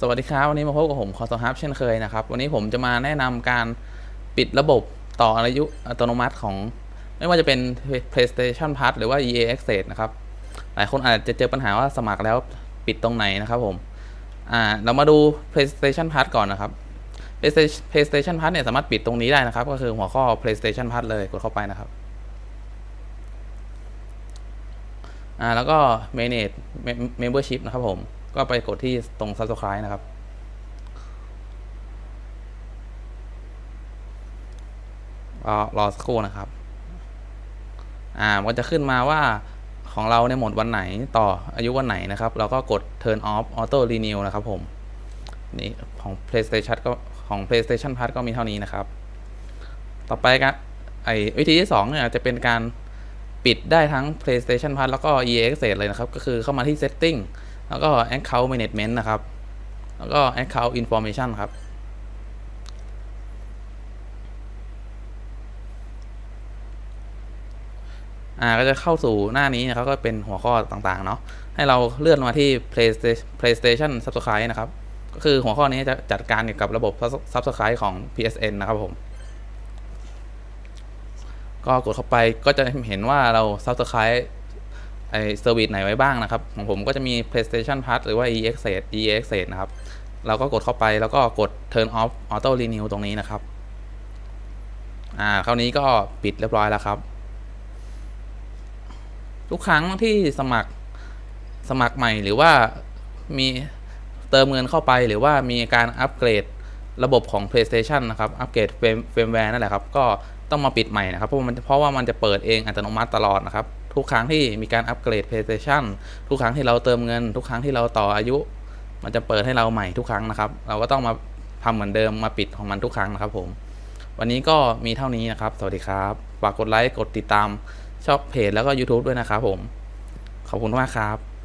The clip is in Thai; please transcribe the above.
สวัสดีครับ วันนี้มาพบกับผมคอสฮับเช่นเคยนะครับ วันนี้ผมจะมาแนะนำการปิดระบบต่ออายุอัตโนมัติของ ไม่ว่าจะเป็น PlayStation Plus หรือว่า EA Access นะครับ หลายคนอาจจะเจอปัญหาว่าสมัครแล้วปิดตรงไหนนะครับผมอ่าเรามาดู PlayStation Plus ก่อนนะครับ PlayStation Pass เนี่ยสามารถปิดตรงนี้ได้นะครับ ก็คือหัวข้อ PlayStation Plus เลยกดเข้าไปนะครับอ่าแล้วก็ manage membership นะครับผม ก็ไปกดที่ตรง subscribe นะครับรอรอสักครู่นะครับ อ่ามันจะขึ้นมาว่าของเราเนี่ยหมดวันไหนต่ออายุวันไหนนะครับ เราก็กด turn off auto renew นะครับผม นี่ของ PlayStation ก็ของ PlayStation Plus ก็มีเท่านี้นะครับ ต่อไปกันไอวิธีที่สองเนี่ยจะเป็นการ ปิดได้ทั้ง PlayStation Plus แล้วก็ EA Access เลยนะครับ ก็คือเข้ามาที่ setting แล้วก็ account management นะครับ แล้วก็ account information ครับอ่าก็จะเข้าสู่หน้านี้นะครับ ก็เป็นหัวข้อต่างๆ เนาะให้เราเลื่อนมาที่ PlayStation PlayStation Subscribe นะครับ ก็คือหัวข้อนี้จะจัดการเกี่ยวกับระบบ Subscribe ของ PSN นะครับผม ก็กดเข้าไปก็จะเห็นว่าเรา Subscribe ไอเซอร์วิสไหนไว้บ้างนะครับ ของผมก็จะมี PlayStation Plus หรือว่า EX EX นะครับ เราก็กดเข้าไปแล้วก็กด Turn off Auto Renew ตรงนี้นะครับ อ่าคราวนี้ก็ปิดเรียบร้อยแล้วครับ ทุกครั้งที่สมัครสมัครใหม่หรือว่ามีเติมเงินเข้าไปหรือว่ามีการอัปเกรดระบบของ PlayStation นะครับ อัปเกรดเฟรมแวร์นั่นแหละครับ ก็ ต้องมาปิดใหม่นะครับเพราะมันเพราะว่ามันจะเปิดเองอัตโนมัติตลอดนะครับ ทุกครั้งที่มีการอัปเกรด PlayStation ทุกครั้งที่เราเติมเงิน ทุกครั้งที่เราต่ออายุ มันจะเปิดให้เราใหม่ทุกครั้งนะครับ เราก็ต้องมาทำเหมือนเดิมมาปิดของมันทุกครั้งนะครับผม วันนี้ก็มีเท่านี้นะครับ สวัสดีครับฝากกดไลค์กดติดตามชอบเพจแล้วก็ YouTube ด้วยนะครับผม ขอบคุณมากครับ